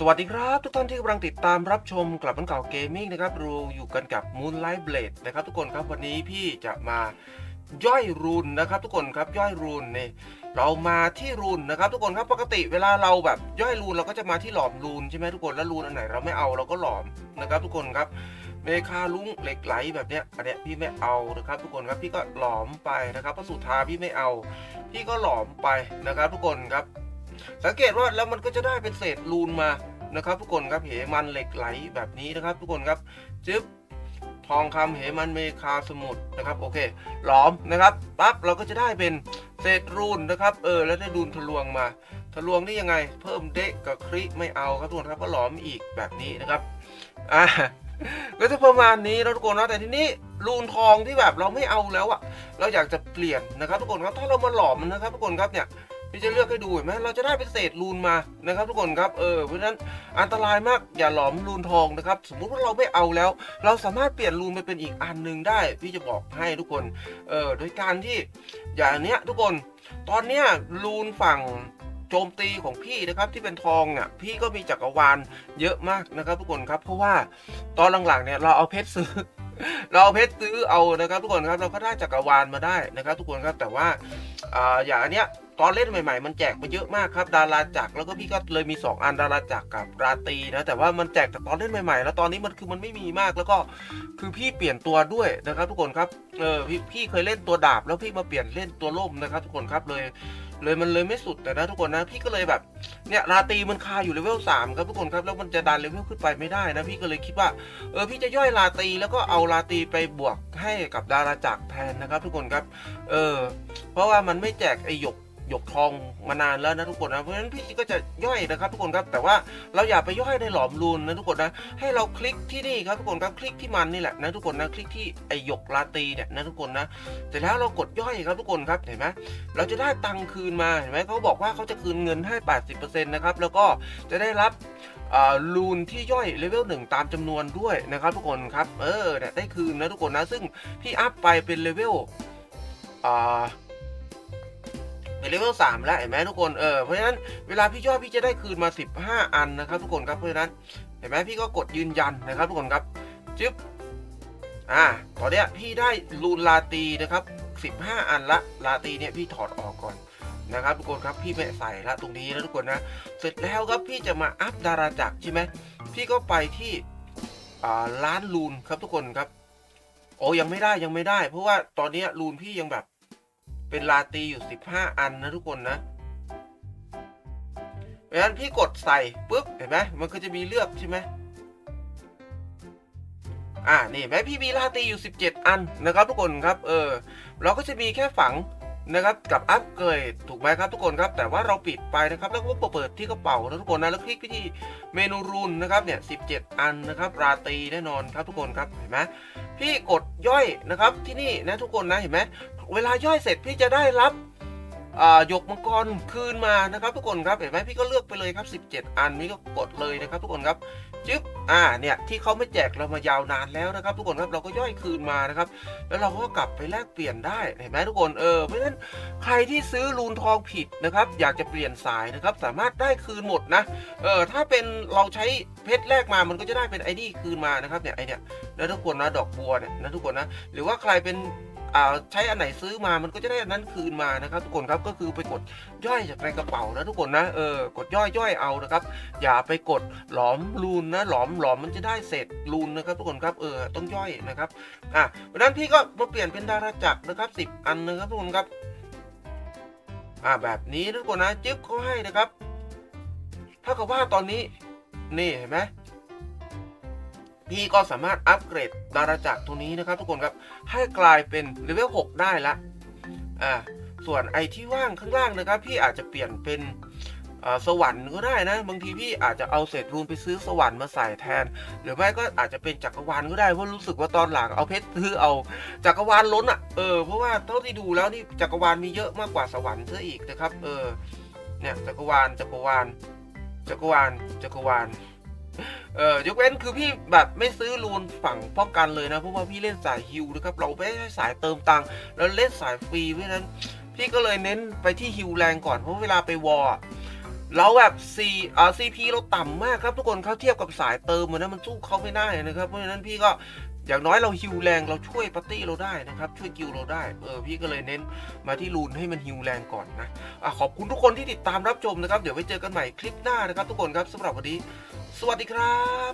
สวัสดีครับทุกท่านที่กำลังติดตามรับชมกลับมันเก่าเกมมิ่งนะครับเราอยู่กันกับ Moonlight Blade นะครับทุกคนครับวันนี้พี่จะมาย่อยรูนนะครับทุกคนครับย่อยรูนเนี่ยเรามาที่รูนนะครับ ทุกคนครับปกติเวลาเราแบบย่อยรูนเราก็จะมาที่หลอมรูนใช่ไหมทุกคนแล้วรูนอันไหนเราไม่เอาเราก็หลอมนะครับทุกคนครับเมคาลุงเหล็กไหลแบบเนี้ยอันเนี้ยพี่ไม่เอานะครับ ทุกคนครับพี่ก็หลอมไปนะครับพระสุธาพี่ไม่เอา พี่ก็หลอมไปนะครับ ทุกคนครับ สังเกตว่าแล้วมันก็จะได้เป็นเศษรูนมานะครับ ทุกคนครับเหมันเหล็กไหลแบบนี้นะครับ ทุกคนครับจึ๊บทองคำเหมันเมคาสมุทรนะครับโอเคหลอมนะครับปั๊บเราก็จะได้เป็นเศษรูนนะครับเออแล้วได้รูนทะลวงมา ทะลวงนี่ยังไง เพิ่มเดะกับคริไม่เอาครับทุกคนครับก็หลอมอีกแบบนี้นะครับอ่าก็จะประมาณนี้นะทุกคนนะแต่ทีนี้รูนทองที่แบบเราไม่เอาแล้วอะเราอยากจะเปลี่ยนนะครับ ทุกคนครับถ้าเรามาหลอมนะครับทุกคนครับเนี่ย พี่จะเลือกให้ดูเห็นไหมเราจะได้เป็นเศษรูนมานะครับ ทุกคนครับเออเพราะฉะนั้นอันตรายมากอย่าหลอมรูนทองนะครับ สมมุติว่าเราไม่เอาแล้ว เราสามารถเปลี่ยนรูนไปเป็นอีกอันหนึ่งได้ พี่จะบอกให้ทุกคนเออโดยการที่อย่างเนี้ยทุกคนตอนเนี้ยรูนฝั่งโจมตีของพี่นะครับที่เป็นทองเนี่ยพี่ก็มีจักรวาลเยอะมากนะครับ ทุกคนครับเพราะว่าตอนหลังๆเนี่ยเราเอาเพชรซื้อเราเอาเพชรซื้อเอานะครับ ทุกคนครับเราก็ได้จักรวาลมาได้นะครับ ทุกคนครับแต่ว่าอ่าอย่างอันเนี้ย ตอนเล่นใหม่ ๆ มันแจกมาเยอะมากครับ ดาราจักรแล้วก็พี่ก็เลยมี 2 อันดาราจักรกับราตรีนะแต่ว่ามันแจกแต่ตอนเล่นใหม่ ๆ แล้วตอนนี้มันคือมันไม่มีมากแล้วก็คือพี่เปลี่ยนตัวด้วยนะครับ ทุกคนครับเออพี่พี่เคยเล่นตัวดาบ แล้วพี่มาเปลี่ยนเล่นตัวล่มนะครับ ทุกคนครับเลยเลยมันเลยไม่สุดแต่นะทุกคนนะพี่ก็เลยแบบเนี่ยราตรีมันคาอยู่เลเวลสามครับทุกคนครับแล้วมันจะดันเลเวลขึ้นไปไม่ได้นะพี่ก็เลยคิดว่าเออพี่จะย่อยราตรีแล้วก็เอาราตรีไปบวกให้กับดาราจักรแทนนะครับ ทุกคนครับเออเพราะว่ามันไม่แจกไอหยก หยกทองมานานแล้วนะทุกคนนะเพราะฉะนั้นพี่ก็จะย่อยนะครับทุกคนครับแต่ว่าเราอย่าไปย่อยในหลอมรูนนะทุกคนนะให้เราคลิกที่นี่ครับทุกคนครับคลิกที่มันนี่แหละนะทุกคนนะคลิกที่ไอหยกลาตีเนี่ยนะทุกคนนะเสร็จแล้วเรากดย่อยครับทุกคนครับเห็นไหมเราจะได้ตังค์คืนมาเห็นไหมเขาบอกว่าเขาจะคืนเงินให้ 80%นะครับแล้วก็จะได้รับอ่ารูนที่ย่อยเลเวลหนึ่งตามจำนวนด้วยนะครับทุกคนครับเออเนี่ยได้คืนนะทุกคนนะซึ่งพี่อัพไปเป็นเลเวลอ่า เป็นเลเวลสามแล้วเห็นไหมทุกคนเออเพราะฉะนั้นเวลาพี่ยอยพี่จะได้คืนมา 15 อันนะครับทุกคนครับเพราะฉะนั้นเห็นไหมพี่ก็กดยืนยันนะครับทุกคนครับจึ๊บอ่าตอนเนี้ยพี่ได้รูนลาตีนะครับ15 อันละลาตีเนี่ยพี่ถอดออกก่อนนะครับทุกคนครับพี่ไม่ใส่ละตรงนี้นะทุกคนนะเสร็จแล้วครับพี่จะมาอัพดาราจักรใช่ไหมพี่ก็ไปที่อ่าร้านรูนครับทุกคนครับ โอ้ยังไม่ได้ยังไม่ได้ เพราะว่าตอนนี้ยรูนพี่ยังแบบ เป็นลาตีอยู่ 15 อันนะทุกคนนะเพราะฉะนั้นพี่กดใส่ปุ๊บเห็นไหมมันก็จะมีเลือกใช่ไหมอ่านี่แม้พี่มีลาตีอยู่ 17 อันนะครับทุกคนครับเออเราก็จะมีแค่ฝัง นะครับกับอัปเกรดถูกไหมครับทุกคนครับแต่ว่าเราปิดไปนะครับแล้วก็เปิดที่กระเป๋านะทุกคนนะแล้วคลิกไปที่เมนูรูนนะครับเนี่ยสิอันนะครับราตรีแน่นอนครับทุกคนครับเห็นไหมพี่กดย่อยนะครับที่นี่นะทุกคนนะเห็นไหมเวลาย่อยเสร็จพี่จะได้รับ หยกมังกรคืนมานะครับ ทุกคนครับเห็นไหมพี่ก็เลือกไปเลยครับ 17 อันพี่ก็กดเลยนะครับ ทุกคนครับจึ๊บอ่าเนี่ยที่เขาไม่แจกเรามายาวนานแล้วนะครับ ทุกคนครับเราก็ย่อยคืนมานะครับ แล้วเราก็กลับไปแลกเปลี่ยนได้เห็นไหมทุกคนเออเพราะฉะนั้นใครที่ซื้อรูนทองผิดนะครับ อยากจะเปลี่ยนสายนะครับ สามารถได้คืนหมดนะเออถ้าเป็นเราใช้เพชรแรกมามันก็จะได้เป็นไอ้นี่คืนมานะครับเนี่ยไอเนี่ยแล้วทุกคนนะดอกบัวเนี่ยนะทุกคนนะหรือว่าใครเป็น ใช้อันไหนซื้อมามันก็จะได้อันนั้นคืนมานะครับ ทุกคนครับก็คือไปกดย่อยจากในกระเป๋านะทุกคนนะเออกดย่อยย่อยเอานะครับ อย่าไปกดหลอมรูนนะหลอมหลอมมันจะได้เศษรูนนะครับ ทุกคนครับเออต้องย่อยนะครับอะเพรานั้นพี่ก็มาเปลี่ยนเป็นดาราจักรนะครับสิบอันนะครับทุกคนครับอ่าแบบนี้ทุกคนนะจึ๊บเขาให้นะครับถ้ากับว่าตอนนี้นี่เห็นไหม พี่ก็สามารถอัปเกรดดาราจักรตัวนี้นะครับ ทุกคนครับให้กลายเป็นเลเวล6ได้ละอ่าส่วนไอที่ว่างข้างล่างนะครับ พี่อาจจะเปลี่ยนเป็นอ่าสวรรค์ก็ได้นะ บางทีพี่อาจจะเอาเศษรูนไปซื้อสวรรค์มาใส่แทน หรือไม่ก็อาจจะเป็นจักรวาลก็ได้เพราะรู้สึกว่าตอนหลังเอาเพชรซื้อเอาจักรวาลล้นอะเออเพราะว่าเท่าที่ดูแล้วนี่จักรวาลมีเยอะมากกว่าสวรรค์ซะอีกนะครับ เออเนี่ยจักรวาลจักรวาลจักรวาลจักรวาล เออยกเว้นคือพี่แบบไม่ซื้อรูนฝั่งป้องกันเลยนะเพราะว่าพี่เล่นสายฮิวนะครับเราไม่ใช่สายเติมตังค์แล้วเล่นสายฟรีเพราะฉะนั้นพี่ก็เลยเน้นไปที่ฮิวแรงก่อนเพราะเวลาไปวอร์เราแบบซีอ่าซีพีเราต่ำมากครับทุกคนเขาเทียบกับสายเติมเหมันนะมันสู้เขาไม่ได้นะครับเพราะฉะนั้นพี่ก็อย่างน้อยเราฮิวแรงเราช่วยปาร์ตี้เราได้นะครับช่วยกิลเราได้เออพี่ก็เลยเน้นมาที่รูนให้มันฮิวแรงก่อนนะอะขอบคุณทุกคนที่ติดตามรับชมนะครับ เดี๋ยวไว้เจอกันใหม่คลิปหน้านะครับ ทุกคนครับสำหรับวันนี้ สวัสดีครับ